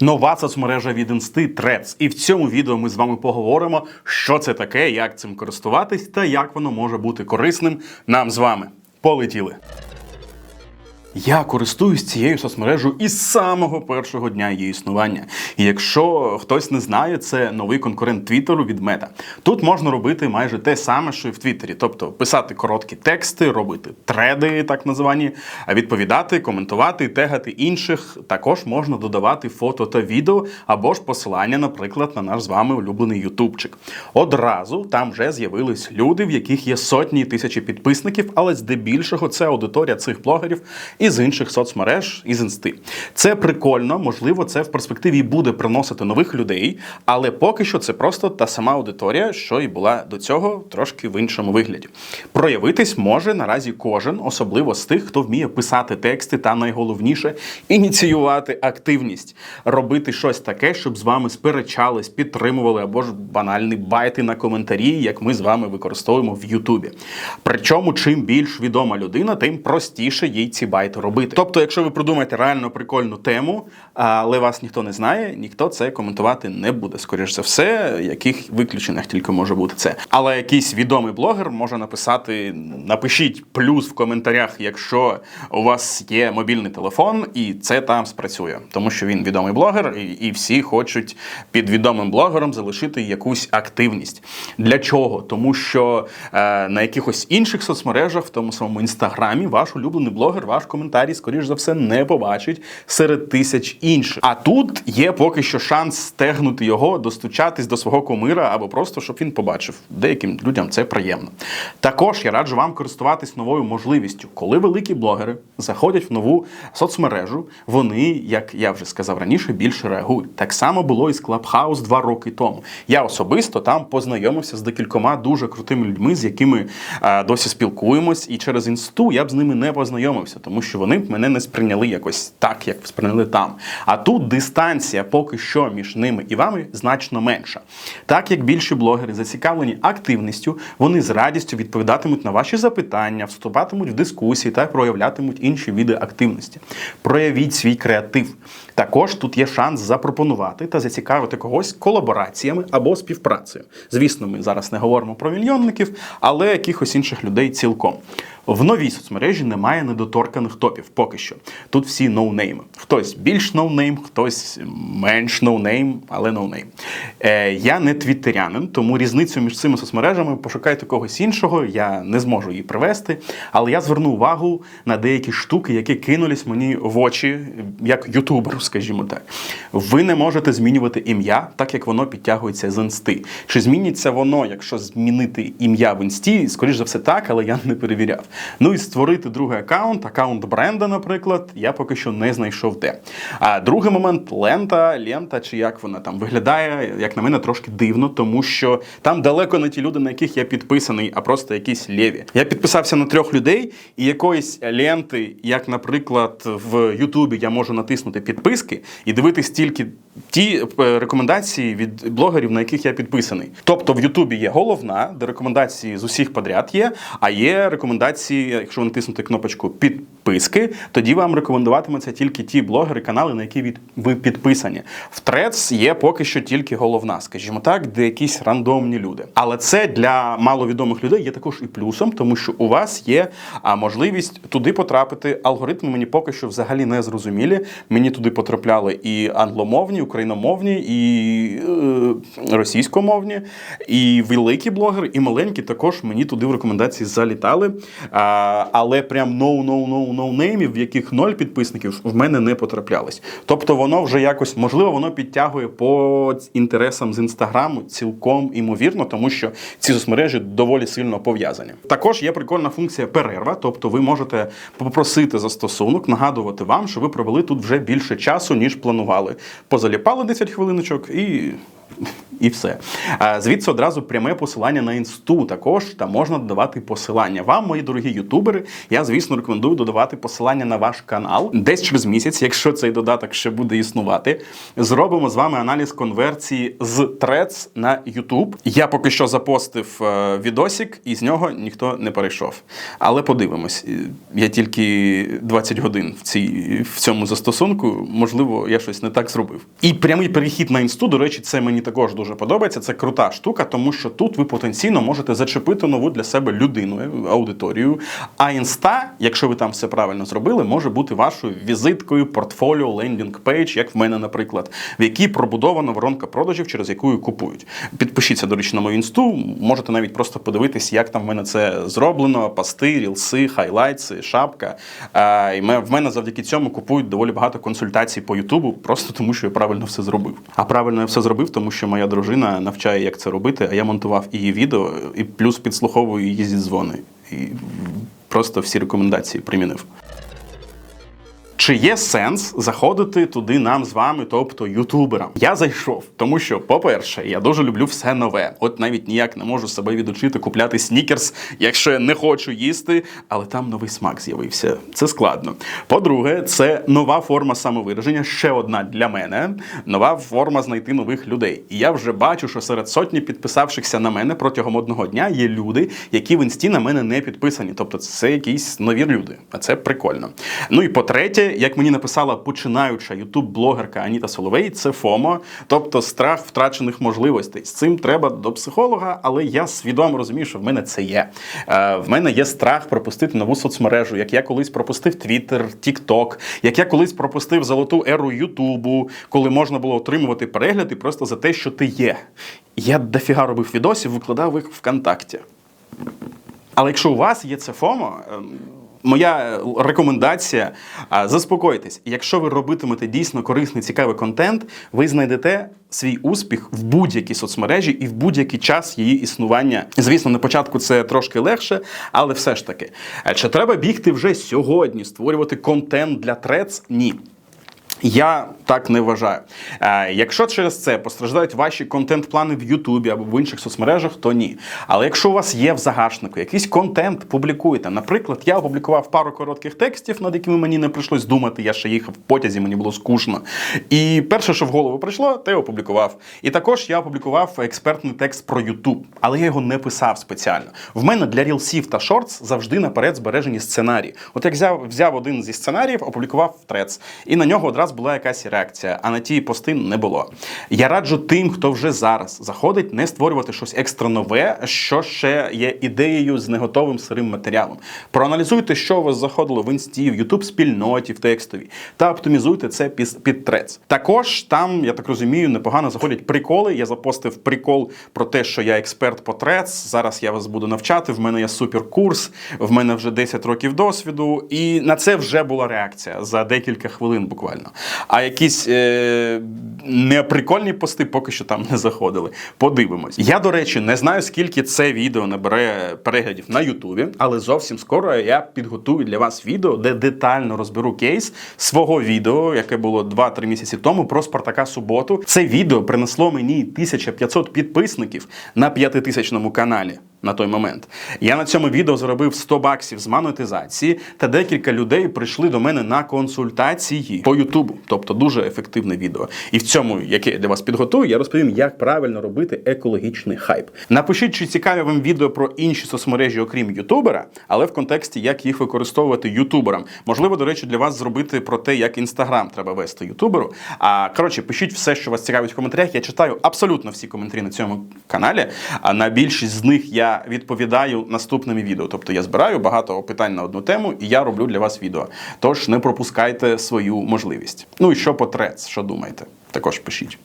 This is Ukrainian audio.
Нова соцмережа від інсти Threads. І в цьому відео ми з вами поговоримо, що це таке, як цим користуватись та як воно може бути корисним нам з вами. Полетіли! Я користуюсь цією соцмережею із самого першого дня її існування. І якщо хтось не знає, це новий конкурент Твіттеру від Мета. Тут можна робити майже те саме, що і в Твіттері, тобто писати короткі тексти, робити треди, так називані, відповідати, коментувати, тегати інших. Також можна додавати фото та відео або ж посилання, наприклад, на наш з вами улюблений ютубчик. Одразу там вже з'явились люди, в яких є сотні тисячі підписників, але здебільшого це аудиторія цих блогерів із інших соцмереж, із інсти. Це прикольно, можливо, це в перспективі і буде приносити нових людей, але поки що це просто та сама аудиторія, що і була до цього, трошки в іншому вигляді. Проявитись може наразі кожен, особливо з тих, хто вміє писати тексти, та найголовніше ініціювати активність, робити щось таке, щоб з вами сперечались, підтримували або ж банальні байти на коментарі, як ми з вами використовуємо в Ютубі. Причому, чим більш відома людина, тим простіше їй ці байти робити. Тобто, якщо ви придумаєте реально прикольну тему, але вас ніхто не знає, ніхто це коментувати не буде. Скоріш за все, яких виключеннях тільки може бути це. Але якийсь відомий блогер може написати: напишіть плюс в коментарях, якщо у вас є мобільний телефон, і це там спрацює, тому що він відомий блогер, і, всі хочуть під відомим блогером залишити якусь активність. Для чого? Тому що е, на якихось інших соцмережах, в тому самому інстаграмі, ваш улюблений блогер, ваш коментарі, скоріш за все, не побачить серед тисяч інших. А тут є поки що шанс стегнути його, достучатись до свого кумира або просто щоб він побачив. Деяким людям це приємно. Також я раджу вам користуватись новою можливістю, коли великі блогери заходять в нову соцмережу, вони, як я вже сказав раніше, більше реагують. Так само було і з Clubhouse два роки тому. Я особисто там познайомився з декількома дуже крутими людьми, з якими е, досі спілкуємось, і через інсту я б з ними не познайомився, тому що вони б мене не сприйняли якось так, як сприйняли там. А тут дистанція поки що між ними і вами значно менша. Так як більші блогери зацікавлені активністю, вони з радістю відповідатимуть на ваші запитання, вступатимуть в дискусії та проявлятимуть інші види активності. Проявіть свій креатив. Також тут є шанс запропонувати та зацікавити когось колабораціями або співпрацею. Звісно, ми зараз не говоримо про мільйонників, але якихось інших людей цілком. В новій соцмережі немає недоторканих топів поки що. Тут всі ноунейми. Хтось більш ноунейм, хтось менш ноунейм, але ноунейм. Е, я не твіттерянин, тому різницю між цими соцмережами пошукайте когось іншого, я не зможу її привести. Але я зверну увагу на деякі штуки, які кинулись мені в очі, як ютуберу, скажімо так. Ви не можете змінювати ім'я, так як воно підтягується з інсти. Чи зміниться воно, якщо змінити ім'я в інсті? Скоріш за все так, але я не перевіряв. Ну і створити другий аккаунт, аккаунт бренда, наприклад, я поки що не знайшов де. А другий момент лента, лента, чи як вона там виглядає, як на мене, трошки дивно, тому що там далеко не ті люди, на яких я підписаний, а просто якісь лєві. Я підписався на трьох людей, і якоїсь ленти, як, наприклад, в Ютубі я можу натиснути підписки і дивитись тільки ті е, рекомендації від блогерів, на яких я підписаний. Тобто в Ютубі є головна, де рекомендації з усіх подряд є, а є рекомендації, якщо ви натиснете кнопочку підписки, тоді вам рекомендуватимуться тільки ті блогери, канали, на які від- ви підписані. В Threads є поки що тільки головна, скажімо так, де якісь рандомні люди. Але це для маловідомих людей є також і плюсом, тому що у вас є можливість туди потрапити. Алгоритми мені поки що взагалі не зрозумілі. Мені туди потрапляли і англомовні, україномовні, і е, російськомовні, і великі блогери, і маленькі також мені туди в рекомендації залітали. А, але прям no no no no неймів, в яких ноль підписників, в мене не потраплялось. Тобто воно вже якось, можливо, воно підтягує по інтересам з інстаграму цілком імовірно, тому що ці соцмережі доволі сильно пов'язані. Також є прикольна функція перерва, тобто ви можете попросити застосунок, нагадувати вам, що ви провели тут вже більше часу, ніж планували. Позаліпали 10 хвилиночок і І все. Звідси одразу пряме посилання на інсту. Також там можна додавати посилання. Вам, мої дорогі ютубери, я звісно рекомендую додавати посилання на ваш канал. Десь через місяць, якщо цей додаток ще буде існувати, зробимо з вами аналіз конверсії з Threads на YouTube. Я поки що запостив е, відосик, і з нього ніхто не перейшов. Але подивимось. Я тільки 20 годин в цій в цьому застосунку. Можливо, я щось не так зробив. І прямий перехід на інсту, до речі, це мені також дуже подобається. Це крута штука, тому що тут ви потенційно можете зачепити нову для себе людину, аудиторію. А інста, якщо ви там все правильно зробили, може бути вашою візиткою, портфоліо, лендінг пейдж, як в мене, наприклад, в якій пробудована воронка продажів, через яку купують. Підпишіться, до речі, на мою інсту. Можете навіть просто подивитись, як там в мене це зроблено: пасти, рілси, хайлайтси, шапка. І в мене завдяки цьому купують доволі багато консультацій по Ютубу, просто тому що я правильно все зробив. А правильно я все зробив, тому що моя дружина навчає, як це робити, а я монтував її відео і плюс підслуховую її зі дзвони. І просто всі рекомендації примінив. Чи є сенс заходити туди нам з вами, тобто ютуберам? Я зайшов, тому що, по-перше, я дуже люблю все нове. От навіть ніяк не можу себе відучити купляти снікерс, якщо я не хочу їсти, але там новий смак з'явився. Це складно. По-друге, це нова форма самовираження, ще одна для мене, нова форма знайти нових людей. І я вже бачу, що серед сотні підписавшихся на мене протягом одного дня є люди, які в інсті на мене не підписані. Тобто це якісь нові люди. А це прикольно. Ну і по-третє, як мені написала починаюча ютуб-блогерка Аніта Соловей, це ФОМО, тобто страх втрачених можливостей. З цим треба до психолога, але я свідомо розумію, що в мене це є. Е, в мене є страх пропустити нову соцмережу, як я колись пропустив Твіттер, Тікток, як я колись пропустив золоту еру Ютубу, коли можна було отримувати перегляди просто за те, що ти є. Я дофіга робив відосів, викладав їх ВКонтакті. Але якщо у вас є це ФОМО, ем, моя рекомендація заспокойтесь. Якщо ви робитимете дійсно корисний, цікавий контент, ви знайдете свій успіх в будь-якій соцмережі і в будь-який час її існування. Звісно, на початку це трошки легше, але все ж таки, чи треба бігти вже сьогодні, створювати контент для трец? Ні. Я так не вважаю. Е, якщо через це постраждають ваші контент-плани в Ютубі або в інших соцмережах, то ні. Але якщо у вас є в загашнику якийсь контент, публікуйте. Наприклад, я опублікував пару коротких текстів, над якими мені не прийшлось думати. Я ще їхав в потязі, мені було скучно. І перше, що в голову прийшло, те опублікував. І також я опублікував експертний текст про Ютуб, але я його не писав спеціально. В мене для рілсів та шортс завжди наперед збережені сценарії. От як взяв, взяв один зі сценаріїв, опублікував в трец, і на нього одразу була якась реакція, а на ті пости не було. Я раджу тим, хто вже зараз заходить, не створювати щось екстра нове, що ще є ідеєю з неготовим сирим матеріалом. Проаналізуйте, що у вас заходило в інсті, в Ютуб спільноті, в текстовій, та оптимізуйте це під трец. Також там, я так розумію, непогано заходять приколи. Я запостив прикол про те, що я експерт по трец. Зараз я вас буду навчати. В мене є суперкурс, в мене вже 10 років досвіду, і на це вже була реакція за декілька хвилин буквально. А якісь е, неприкольні пости поки що там не заходили. Подивимось. Я, до речі, не знаю, скільки це відео набере переглядів на Ютубі, але зовсім скоро я підготую для вас відео, де детально розберу кейс свого відео, яке було 2-3 місяці тому про Спартака Суботу. Це відео принесло мені 1500 підписників на 5000 каналі на той момент. Я на цьому відео заробив 100 баксів з монетизації, та декілька людей прийшли до мене на консультації по Ютубу. Тобто дуже ефективне відео. І в цьому, яке я для вас підготую, я розповім, як правильно робити екологічний хайп. Напишіть, чи цікаві вам відео про інші соцмережі, окрім Ютубера, але в контексті, як їх використовувати ютуберам. Можливо, до речі, для вас зробити про те, як інстаграм треба вести ютуберу. А коротше, пишіть все, що вас цікавить в коментарях. Я читаю абсолютно всі коментарі на цьому каналі. А на більшість з них відповідаю наступними відео. Тобто я збираю багато питань на одну тему, і я роблю для вас відео. Тож не пропускайте свою можливість. Ну і що по трец, що думаєте? Також пишіть.